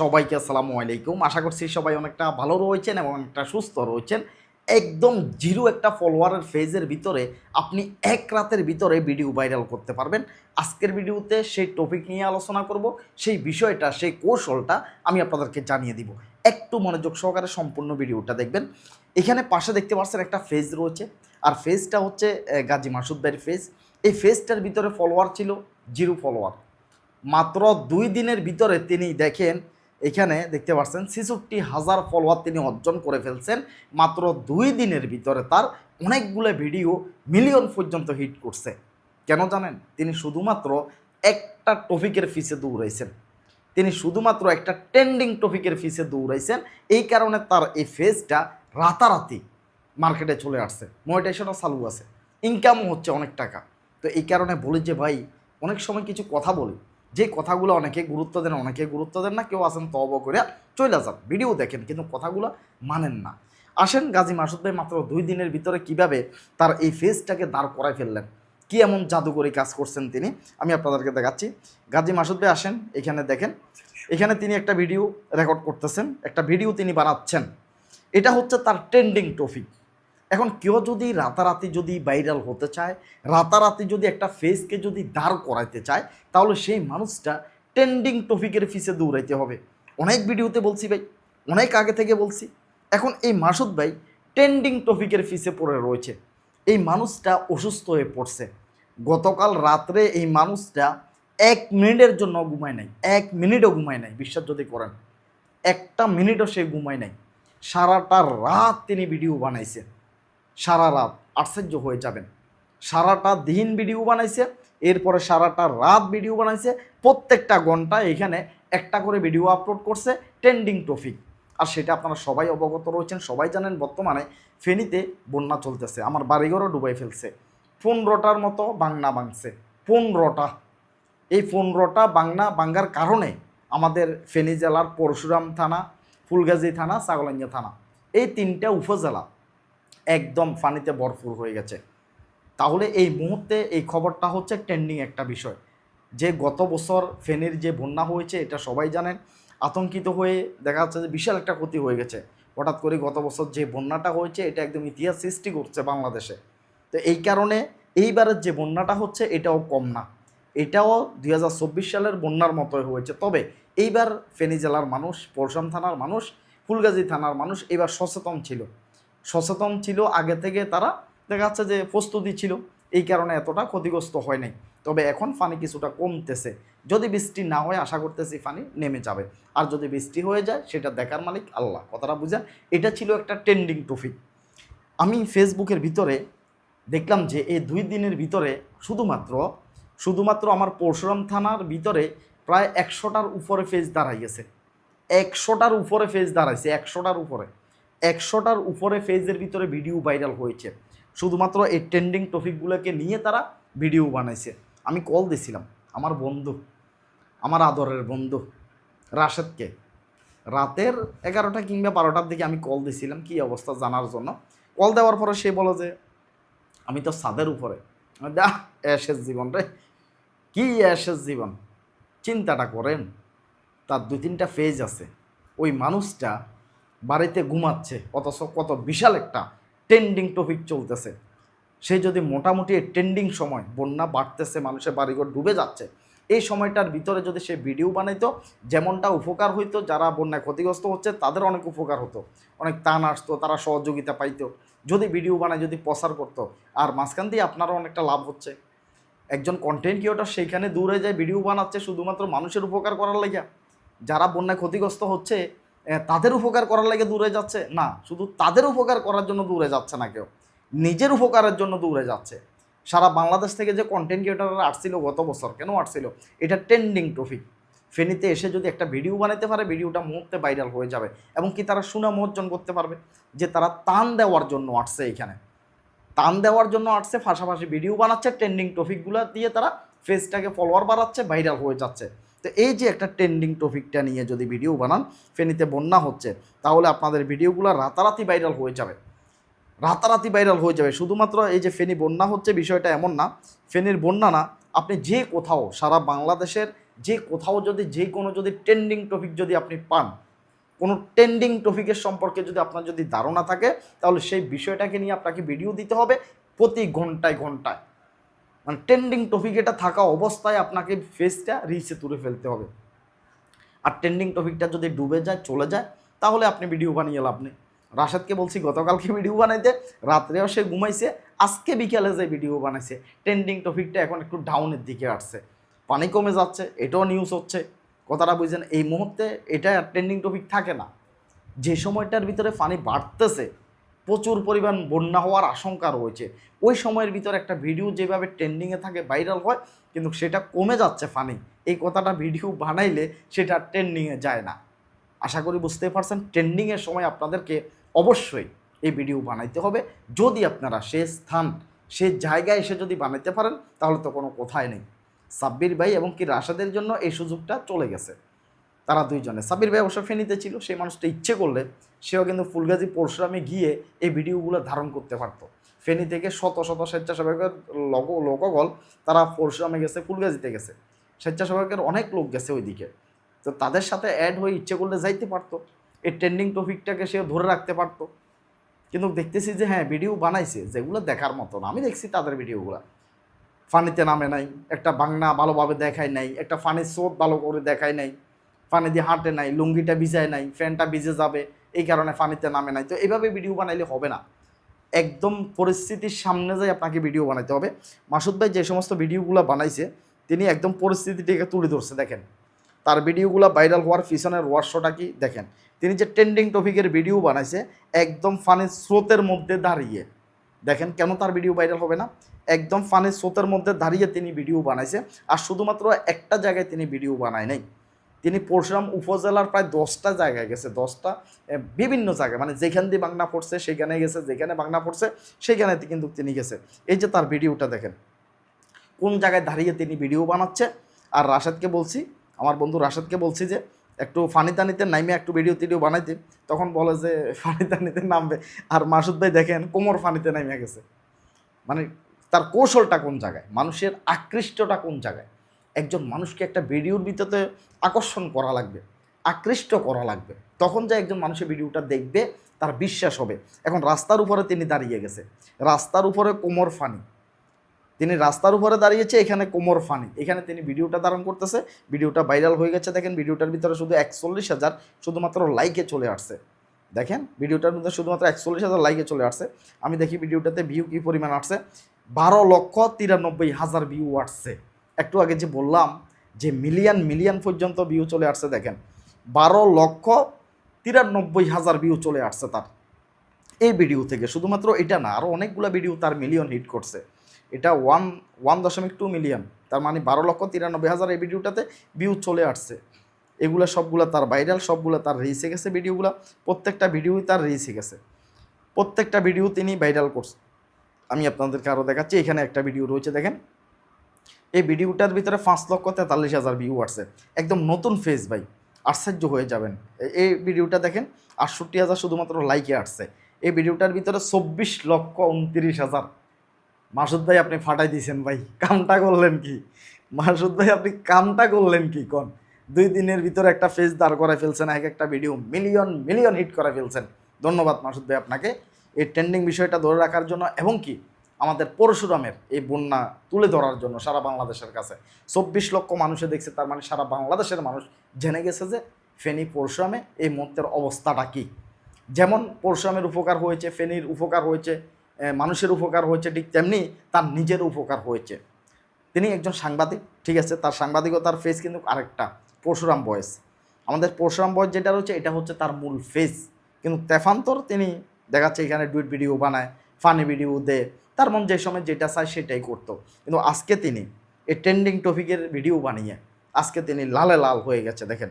সবাইকে আসসালামু আলাইকুম। আশা করছি সবাই অনেকটা ভালো রয়েছেন এবং অনেকটা সুস্থ রয়েছেন। একদম জিরো একটা ফলোয়ারের ফেজের ভিতরে আপনি এক রাতের ভিতরে ভিডিও ভাইরাল করতে পারবেন। আজকের ভিডিওতে সেই টপিক নিয়ে আলোচনা করব, সেই বিষয়টা, সেই কৌশলটা আমি আপনাদেরকে জানিয়ে দিব। একটু মনোযোগ সহকারে সম্পূর্ণ ভিডিওটা দেখবেন। এখানে পাশে দেখতে পাচ্ছেন একটা ফেজ রয়েছে। আর ফেজটা হচ্ছে গাজী মাসুদ ভাইয়ের ফেজ এই ফেজটার ভিতরে ফলোয়ার ছিল জিরো ফলোয়ার মাত্র দুই দিনের ভিতরে তিনি দেখেন এখানে দেখতে পাচ্ছেন ছেষট্টি হাজার ফলোয়ার তিনি অর্জন করে ফেলছেন। মাত্র দুই দিনের ভিতরে তার অনেকগুলো ভিডিও মিলিয়ন পর্যন্ত হিট করছে। কেন জানেন? তিনি শুধুমাত্র একটা টপিকের ফিসে দৌড়াইছেন। তিনি শুধুমাত্র একটা ট্রেন্ডিং টপিকের ফিসে দৌড়াইছেন। এই কারণে তার এই ফেজটা রাতারাতি মার্কেটে চলে আসছে। মনিটাইজেশনও চালু আছে। ইনকামও হচ্ছে অনেক টাকা। তো এই কারণে বলি যে ভাই, অনেক সময় কিছু কথা বলি। যে কথাগুলো অনেকে গুরুত্ব দেন, অনেকে গুরুত্ব দেন না, কেউ আসেন তব করে চলে যান। ভিডিও দেখেন, কিন্তু কথাগুলো মানেন না। আসেন গাজী মাসুদ ভাই মাত্র দুই দিনের ভিতরে কীভাবে তার এই ফেজটাকে দাঁড় করায় ফেললেন? কি এমন জাদুকরি কাজ করছেন তিনি? আমি আপনাদেরকে দেখাচ্ছি। গাজী মাসুদ ভাই আসেন, এখানে দেখেন। এখানে তিনি একটা ভিডিও রেকর্ড করতেছেন, একটা ভিডিও তিনি বানাচ্ছেন। এটা হচ্ছে তার ট্রেন্ডিং টপিক এখন কেউ যদি রাতারাতি যদি ভাইরাল হতে চায়, রাতারাতি যদি একটা ফেসকে যদি দাঁড় করাইতে চায়, তাহলে সেই মানুষটা ট্রেন্ডিং টপিকের ফিসে দৌড়াইতে হবে। অনেক ভিডিওতে বলছি ভাই, অনেক আগে থেকে বলছি। এখন এই মাসুদ ভাই ট্রেন্ডিং টপিকের ফিসে পড়ে রয়েছে। এই মানুষটা অসুস্থ হয়ে পড়ছে। গতকাল রাত্রে এই মানুষটা এক মিনিটের জন্য ঘুমায় নাই। এক মিনিটও ঘুমায় নাই, বিশ্বাস যদি করেন। একটা মিনিটও সে ঘুমায় নাই। সারাটা রাত তিনি ভিডিও বানাইছে। সারা রাত আশ্চর্য হয়ে যাবেন। সারাটা দিন ভিডিও বানাইছে, এরপরে সারাটা রাত ভিডিও বানাইছে, প্রত্যেকটা ঘণ্টা এখানে একটা করে ভিডিও আপলোড করছে ট্রেন্ডিং টপিক আর সেটা আপনারা সবাই অবগত রয়েছেন, সবাই জানেন বর্তমানে ফেনীতে বন্যা চলতেছে, আমার বাড়িঘরও ডুবাই ফেলছে। পনেরোটার মতো বাংনা ভাঙছে, পনেরোটা। এই পনেরোটা বাংনা ভাঙ্গার কারণে আমাদের ফেনী জেলার পরশুরাম থানা, ফুলগাজী থানা ছাগলাঞ্জা থানা, এই তিনটা উপজেলা একদম ফানিতে ভরপুর হয়ে গেছে। তাহলে এই মুহূর্তে এই খবরটা হচ্ছে ট্রেন্ডিং একটা বিষয়। যে গত বছর ফেনীর যে বন্যা হয়েছে, এটা সবাই জানেন, আতঙ্কিত হয়ে দেখা যাচ্ছে যে বিশাল একটা ক্ষতি হয়ে গেছে। হঠাৎ করে গত বছর যে বন্যাটা হয়েছে, এটা একদম ইতিহাস সৃষ্টি করছে বাংলাদেশে। তো এই কারণে এইবারের যে বন্যাটা হচ্ছে, এটাও কম না। এটাও দুই হাজার চব্বিশ সালের বন্যার মতোই হয়েছে। তবে এইবার ফেনী জেলার মানুষ পরশাম থানার মানুষ, ফুলগাজী থানার মানুষ এবার সচেতন ছিল। সচেতন ছিল, আগে থেকে তারা দেখা যাচ্ছে যে প্রস্তুতি ছিল। এই কারণে এতটা ক্ষতিগ্রস্ত হয় নাই। তবে এখন পানি কিছুটা কমতেছে। যদি বৃষ্টি না হয়, আশা করতেছি পানি নেমে যাবে। আর যদি বৃষ্টি হয়ে যায়, সেটা দেখার মালিক আল্লাহ। কথাটা বুঝেন? এটা ছিল একটা ট্রেন্ডিং টপিক আমি ফেসবুকের ভিতরে দেখলাম যে, এই দুই দিনের ভিতরে শুধুমাত্র শুধুমাত্র আমার পরশুরাম থানার ভিতরে প্রায় একশোটার উপরে ফেজ দাঁড়াইয়েছে। একশোটার উপরে ফেজ দাঁড়াইছে, একশোটার উপরে। একশোটার উপরে ফেজের ভিতরে ভিডিও ভাইরাল হয়েছে। শুধুমাত্র এই ট্রেন্ডিং টপিকগুলোকে নিয়ে তারা ভিডিও বানাইছে। আমি কল দিছিলাম, আমার বন্ধু, আমার আদরের বন্ধু, রাশেদকে। রাতের এগারোটা কিংবা বারোটার দিকে আমি কল দিছিলাম, কি অবস্থা জানার জন্য। কল দেওয়ার পরে সে বলো যে, আমি তো ছাদের উপরে। আমি দা অ্যাশের জীবন রে। কি অ্যাশের জীবন? চিন্তাটা করেন। তার দুই তিনটা ফেজ আছে। ওই মানুষটা বাড়িতে ঘুমাচ্ছে, অথচ কত বিশাল একটা ট্রেন্ডিং টপিক চলতেছে। সে যদি মোটামুটি ট্রেন্ডিং সময় বন্যা বাড়তেছে, মানুষের বাড়িঘর ডুবে যাচ্ছে, এই সময়টার ভিতরে যদি সে ভিডিও বানাইতো, যেমনটা উপকার হইতো, যারা বন্যায় ক্ষতিগ্রস্ত হচ্ছে, তাদের অনেক উপকার হতো। অনেক তান আসতো, তারা সহযোগিতা পাইতো। যদি ভিডিও বানায়, যদি প্রচার করতো, আর মাঝখান দিয়ে আপনারও অনেকটা লাভ হচ্ছে। একজন কন্টেন্ট ক্রিয়েটর সেইখানে দূরে যায় ভিডিও বানাচ্ছে, শুধুমাত্র মানুষের উপকার করার লাগিয়া যারা বন্যায় ক্ষতিগ্রস্ত হচ্ছে তাদের উপকার করার লাগে দূরে যাচ্ছে? না, শুধু তাদের উপকার করার জন্য দূরে যাচ্ছে না কেউ। নিজের উপকারের জন্য দূরে যাচ্ছে। সারা বাংলাদেশ থেকে যে কন্টেন্ট ক্রিয়েটাররা আসছিল, গত বছর কেন আসছিল? এটা ট্রেন্ডিং টপিক ফেনীতে এসে যদি একটা ভিডিও বানাইতে পারে ভিডিওটা মুহূর্তে ভাইরাল হয়ে যাবে। এবং কি তারা সুনাম অর্জন করতে পারবে? যে তারা তান দেওয়ার জন্য আসছে এখানে। টান দেওয়ার জন্য আসছে, পাশাপাশি ভিডিও বানাচ্ছে ট্রেন্ডিং টপিকগুলো দিয়ে তারা ফেসটাকে ফলোয়ার বাড়াচ্ছে ভাইরাল হয়ে যাচ্ছে। তো এই যে একটা ট্রেন্ডিং টপিকটা নিয়ে যদি ভিডিও বানান, ফেনীতে বন্যা হচ্ছে, তাহলে আপনাদের ভিডিওগুলো রাতারাতি ভাইরাল হয়ে যাবে। রাতারাতি ভাইরাল হয়ে যাবে। শুধুমাত্র এই যে ফেনী বন্যা হচ্ছে বিষয়টা এমন না, ফেনীর বন্যা না, আপনি যে কোথাও, সারা বাংলাদেশের যে কোথাও যদি, যে কোনো যদি ট্রেন্ডিং টপিক যদি আপনি পান, কোনো ট্রেন্ডিং টপিকের সম্পর্কে যদি আপনার যদি ধারণা থাকে, তাহলে সেই বিষয়টাকে নিয়ে আপনাকে ভিডিও দিতে হবে প্রতি ঘন্টায় ঘন্টায়। মানে ট্রেন্ডিং টপিক এটা থাকা অবস্থায় আপনাকে ফেসটা রিচে তুলে ফেলতে হবে। আর ট্রেন্ডিং টপিকটা যদি ডুবে যায়, চলে যায়, তাহলে আপনি ভিডিও বানিয়ে লাভ নেই। রাশেদকে বলছি, গতকালকে ভিডিও বানাইতে, রাত্রেও সে ঘুমাইছে, আজকে বিকেলে যে ভিডিও বানাইছে। ট্রেন্ডিং টপিকটা এখন একটু ডাউনের দিকে আসছে। পানি কমে যাচ্ছে, এটাও নিউজ হচ্ছে। কথাটা বুঝছেন, এই মুহূর্তে এটা ট্রেন্ডিং টপিক থাকে না। যে সময়টার ভিতরে পানি বাড়তেছে প্রচুর পরিমাণ বন্যা হওয়ার আশঙ্কা রয়েছে। ওই সময়ের ভিতরে একটা ভিডিও যেভাবে ট্রেন্ডিংয়ে থাকে ভাইরাল হয়, কিন্তু সেটা কমে যাচ্ছে ফানি এই কথাটা ভিডিও বানাইলে সেটা ট্রেন্ডিংয়ে যায় না। আশা করি বুঝতে পারছেন ট্রেন্ডিংয়ের সময় আপনাদেরকে অবশ্যই এই ভিডিও বানাইতে হবে। যদি আপনারা সে স্থান, সে জায়গায় এসে যদি বানাইতে পারেন, তাহলে তো কোনো কথাই নেই। সাব্বির ভাই এবং কি রাশাদের জন্য এই সুযোগটা চলে গেছে। তারা দুইজনে। সাব্বির ভাই অবশ্য ফেনীতে ছিল, সেই মানুষটা ইচ্ছে করলে সেও কিন্তু ফুলগাজী পরশুরামে গিয়ে এই ভিডিওগুলো ধারণ করতে পারতো। ফেনী থেকে শত শত স্বেচ্ছাসেবকের লোক লোকগল তারা পরশুরামে গেছে, ফুলগাজীতে গেছে। স্বেচ্ছাসেবকের অনেক লোক গেছে ওইদিকে। তো তাদের সাথে অ্যাড হয়ে ইচ্ছে করলে যাইতে পারতো। এই ট্রেন্ডিং টপিকটাকে সেও ধরে রাখতে পারতো। কিন্তু দেখতেছি যে হ্যাঁ ভিডিও বানাইছে, যেগুলো দেখার মতো না আমি দেখছি তাদের ভিডিওগুলো। ফানিতে নামে নাই, একটা বাংলা ভালোভাবে দেখায় নাই, একটা ফানির স্রোত ভালো করে দেখায় নাই। ফানি দিয়ে হাঁটে নাই, লুঙ্গিটা ভিজায় নাই, ফ্যানটা ভিজে যাবে, এই কারণে ফানিতে নামে নাই। তো এইভাবে ভিডিও বানাইলে হবে না। একদম পরিস্থিতির সামনে যাই আপনাকে ভিডিও বানাইতে হবে। মাসুদ ভাই যে সমস্ত ভিডিওগুলো বানাইছে, তিনি একদম পরিস্থিতিটিকে তুলে ধরছে, দেখেন। তার ভিডিওগুলো ভাইরাল হওয়ার পিছনের রহস্যটা কি, দেখেন। তিনি যে ট্রেন্ডিং টপিকের ভিডিও বানাইছে, একদম ফানির স্রোতের মধ্যে দাঁড়িয়ে। দেখেন কেন তার ভিডিও ভাইরাল হবে না? একদম ফানির স্রোতের মধ্যে দাঁড়িয়ে তিনি ভিডিও বানাইছে, আর শুধুমাত্র একটা জায়গায় তিনি ভিডিও বানায় নাই। তিনি পরশুরাম উপজেলার প্রায় দশটা জায়গায় গেছে, দশটা বিভিন্ন জায়গায়। মানে যেখান দিয়ে বাংলা পড়ছে, সেখানে গেছে, যেখানে বাংলা পড়ছে, সেখানে কিন্তু তিনি গেছে। এই যে তার ভিডিওটা দেখেন। কোন জায়গায় দাঁড়িয়ে তিনি ভিডিও বানাচ্ছে? আর রাশেদকে বলছি, আমার বন্ধু রাশেদকে বলছি যে, একটু ফানি তানিতে নাইমে একটু ভিডিও টিডিও বানাইতে তখন বলে যে, ফানি তানিতে নামবে। আর মাসুদ ভাই দেখেন, কোমর ফানিতে নামে গেছে। মানে তার কৌশলটা কোন জায়গায়? মানুষের আকৃষ্টটা কোন জায়গায়? একজন মানুষকে একটা ভিডিওর ভিতরে আকর্ষণ করা লাগবে, আকৃষ্ট করা লাগবে। তখন যে একজন মানুষের ভিডিওটা দেখবে, তার বিশ্বাস হবে। এখন রাস্তার উপরে তিনি দাঁড়িয়ে গেছে। রাস্তার উপরে কোমর ফানি। তিনি রাস্তার উপরে দাঁড়িয়েছে, এখানে কোমর ফানি। এখানে তিনি ভিডিওটা ধারণ করতেছে, ভিডিওটা ভাইরাল হয়ে গেছে। দেখেন ভিডিওটার ভিতরে শুধু একচল্লিশ হাজার শুধুমাত্র লাইকে চলে আসছে। দেখেন ভিডিওটার মধ্যে শুধুমাত্র একচল্লিশ হাজার লাইকে চলে আসছে। আমি দেখি ভিডিওটাতে ভিউ কী পরিমাণ আসছে? বারো লক্ষ তিরানব্বই হাজার ভিউ আসছে। একটু আগে যে বললাম যে মিলিয়ন মিলিয়ন পর্যন্ত ভিউ চলে আসছে, দেখেন। বারো লক্ষ তিরানব্বই হাজার ভিউ চলে আসছে তার। এই ভিডিও থেকে, শুধুমাত্র এটা না আরও অনেকগুলো ভিডিও তার মিলিয়ন হিট করছে। এটা ওয়ান ওয়ান দশমিক টু মিলিয়ন তার মানে বারো লক্ষ তিরানব্বই হাজার এই ভিডিওটাতে ভিউ চলে আসছে। এগুলো সবগুলো তার ভাইরাল সবগুলো তার রিচে গেছে ভিডিওগুলো প্রত্যেকটা ভিডিওই তার রিচে গেছে। প্রত্যেকটা ভিডিও তিনি ভাইরাল করছে। আমি আপনাদেরকে আরও দেখাচ্ছি, এখানে একটা ভিডিও রয়েছে, দেখেন। এই ভিডিওটার ভিতরে পাঁচ লক্ষ তেতাল্লিশ হাজার ভিউ আসছে। একদম নতুন ফেস ভাই, আশ্চর্য হয়ে যাবেন। এই ভিডিওটা দেখেন, আটষট্টি হাজার শুধুমাত্র লাইকে আসছে। এই ভিডিওটার ভিতরে চব্বিশ লক্ষ উনত্রিশ হাজার। মাসুদ ভাই, আপনি ফাটাই দিয়েছেন ভাই, কামটা করলেন কি? মাসুদ ভাই, আপনি কামটা করলেন কি কোন? দুই দিনের ভিতরে একটা ফেস দাঁড় করায় ফেলছেন, এক একটা ভিডিও মিলিয়ন মিলিয়ন হিট করে ফেলছেন। ধন্যবাদ মাসুদ ভাই আপনাকে। এই ট্রেন্ডিং বিষয়টা ধরে রাখার জন্য, এবং কি? আমাদের পরশুরামের এই বন্যা তুলে ধরার জন্য সারা বাংলাদেশের কাছে। চব্বিশ লক্ষ মানুষে দেখছে তার মানে সারা বাংলাদেশের মানুষ জেনে গেছে যে ফেনী পরশুরামে এই মুহূর্তের অবস্থাটা কী। যেমন পরশুরামের উপকার হয়েছে, ফেনীর উপকার হয়েছে মানুষের উপকার হয়েছে, ঠিক তেমনি তার নিজের উপকার হয়েছে। তিনি একজন সাংবাদিক, ঠিক আছে, তার সাংবাদিকতার ফেস কিন্তু আরেকটা, পরশুরাম বয়েস আমাদের পরশুরাম বয়েস যেটা রয়েছে, এটা হচ্ছে তার মূল ফেস কিন্তু তেফান্তর তিনি দেখাচ্ছে এখানে ডুইট ভিডিও বানায় ফানি ভিডিও দেয় তার মন যে সময় যেটা চায় সেটাই করতো। কিন্তু আজকে তিনি এই ট্রেন্ডিং টপিকের ভিডিও বানিয়ে আজকে তিনি লালে লাল হয়ে গেছে, দেখেন।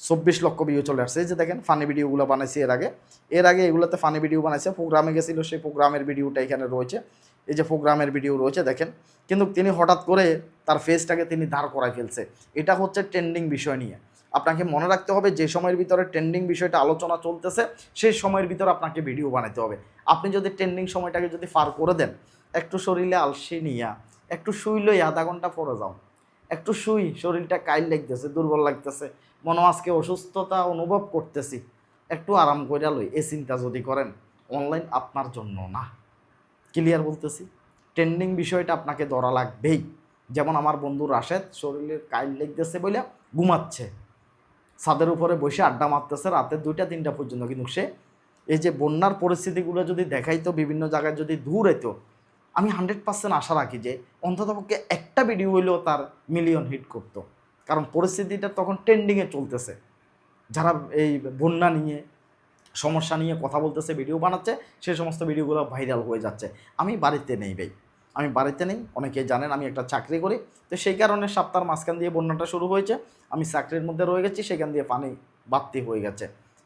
চব্বিশ লক্ষ ভিউ চলে আসছে। এই যে দেখেন ফানি ভিডিওগুলো বানাইছে এর আগে। এর আগে এগুলোতে ফানি ভিডিও বানাইছে প্রোগ্রামে গেছিল, সেই প্রোগ্রামের ভিডিওটা এখানে রয়েছে। এই যে প্রোগ্রামের ভিডিও রয়েছে, দেখেন। কিন্তু তিনি হঠাৎ করে তার ফেসটাকে তিনি দাঁড় করায় ফেলছে। এটা হচ্ছে ট্রেন্ডিং বিষয় নিয়ে। আপনাকে মনে রাখতে হবে যে সময়ের ভিতরে ট্রেন্ডিং বিষয়টা আলোচনা চলতেছে, সেই সময়ের ভিতরে আপনাকে ভিডিও বানাতে হবে। আপনি যদি ট্রেন্ডিং সময়টাকে যদি পার করে দেন, একটু শরীরে আলসে নিয়া একটু শুইলই আধা ঘণ্টা পরে যাও। একটু শুই, শরীরটা কাইল লাগতেছে, দুর্বল লাগতেছে, মনে আজকে অসুস্থতা অনুভব করতেছি, একটু আরাম করে লই এ চিন্তা যদি করেন অনলাইন আপনার জন্য না। ক্লিয়ার বলতেছি? ট্রেন্ডিং বিষয়টা আপনাকে ধরা লাগবেই। যেমন আমার বন্ধু রাশেদ, শরীরের কাইল লেগতেছে বলে ঘুমাচ্ছে। ছাদের উপরে বসে আড্ডা মারতেছে রাতে দুইটা, তিনটা পর্যন্ত। কিন্তু সে এই যে বন্যার পরিস্থিতিগুলো যদি দেখাইতো, বিভিন্ন জায়গায় যদি দূর হইতো, আমি হান্ড্রেড পার্সেন্ট আশা রাখি যে অন্ততপক্ষে একটা ভিডিও হইলেও তার মিলিয়ন হিট করতো। কারণ পরিস্থিতিটা তখন ট্রেন্ডিংয়ে চলতেছে। যারা এই বন্যা নিয়ে, সমস্যা নিয়ে কথা বলতেছে ভিডিও বানাচ্ছে সেই সমস্ত ভিডিওগুলো ভাইরাল হয়ে যাচ্ছে। আমি বাড়িতে নেই ভাই। আমি বাড়িতে নেই অনেকেই জানেন আমি একটা চাকরি করি, তো সেই কারণে সপ্তাহের মাঝখান দিয়ে বন্যাটা শুরু হয়েছে, আমি চাকরির মধ্যে রয়ে গেছি, সেখান দিয়ে পানি বাড়তি হয়ে গেছে।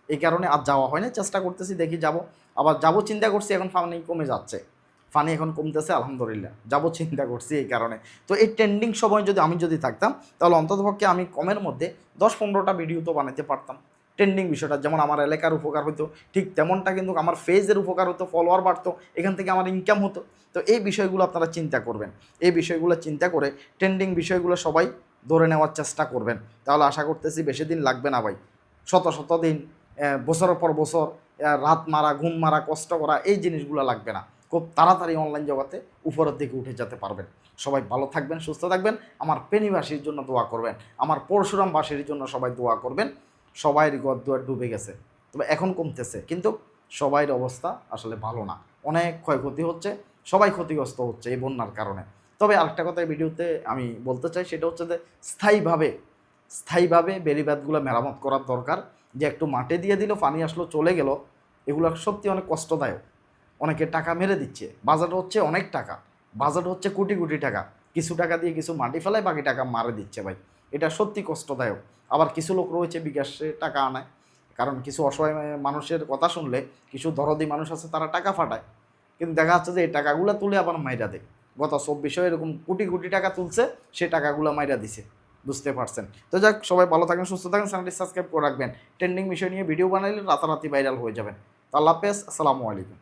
এই কারণে আর যাওয়া হয়নি চেষ্টা করতেছি, দেখি যাব। আবার যাব চিন্তা করছি, এখন পানি কমে যাচ্ছে। পানি এখন কমতেছে, আলহামদুলিল্লাহ, যাব চিন্তা করছি এই কারণে। তো এই ট্রেন্ডিং সময় যদি আমি যদি থাকতাম, তাহলে অন্ততপক্ষে আমি কমের মধ্যে দশ পনেরোটা ভিডিও তো বানাতে পারতাম। ট্রেন্ডিং বিষয়টা, যেমন আমার এলাকার উপকার হতো ঠিক তেমনটা কিন্তু আমার ফেজের উপকার হতো ফলোয়ার বাড়তো, এখান থেকে আমার ইনকাম হতো। তো এই বিষয়গুলো আপনারা চিন্তা করবেন। এই বিষয়গুলো চিন্তা করে ট্রেন্ডিং বিষয়গুলো সবাই ধরে নেওয়ার চেষ্টা করবেন। তাহলে আশা করতেছি বেশি দিন লাগবে না ভাই। শত শত দিন বছরের পর বছর রাত মারা, ঘুম মারা, কষ্ট করা, এই জিনিসগুলো লাগবে না। খুব তাড়াতাড়ি অনলাইন জগতে উপরের দিকে উঠে যেতে পারবেন। সবাই ভালো থাকবেন, সুস্থ থাকবেন। আমার পেনিবাসীর জন্য দোয়া করবেন। আমার পরশুরামবাসীর জন্য সবাই দোয়া করবেন। সবাইয়ের দুয়ার ডুবে গেছে। তবে এখন কমতেছে, কিন্তু সবাইয়ের অবস্থা আসলে ভালো না। অনেক ক্ষয়ক্ষতি হচ্ছে, সবাই ক্ষতিগ্রস্ত হচ্ছে এই বন্যার কারণে। তবে আরেকটা কথা এই ভিডিওতে আমি বলতে চাই, সেটা হচ্ছে যে স্থায়ীভাবে স্থায়ীভাবে বেরিবাদগুলো মেরামত করার দরকার। যে একটু মাটি দিয়ে দিল, পানি আসলো, চলে গেল, এগুলো সত্যি অনেক কষ্টদায়ক। অনেকে টাকা মেরে দিচ্ছে। বাজার হচ্ছে অনেক টাকা। বাজার হচ্ছে কোটি কোটি টাকা। কিছু টাকা দিয়ে কিছু মাটি ফেলায় বাকি টাকা মারে দিচ্ছে ভাই। এটা সত্যি কষ্টদায়ক। আবার কিছু লোক রয়েছে বিকাশে টাকা আনায়। কারণ কিছু অসহায় মানুষের কথা শুনলে, কিছু দরদি মানুষ আছে তারা টাকা ফাটায়। কিন্তু দেখা যাচ্ছে যে এই টাকাগুলো তুলে আবার মাইরা দেয়। গত চব্বিশে এরকম কোটি কোটি টাকা তুলছে, সে টাকাগুলো মাইরা দিছে। বুঝতে পারছেন? তো যাক, সবাই ভালো থাকেন, সুস্থ থাকেন, চ্যানেলটি সাবস্ক্রাইব করে রাখবেন। ট্রেন্ডিং বিষয় নিয়ে ভিডিও বানাইলে রাতারাতি ভাইরাল হয়ে যাবেন। তো আল্লাহ হাফেজ, আসসালামু আলাইকুম।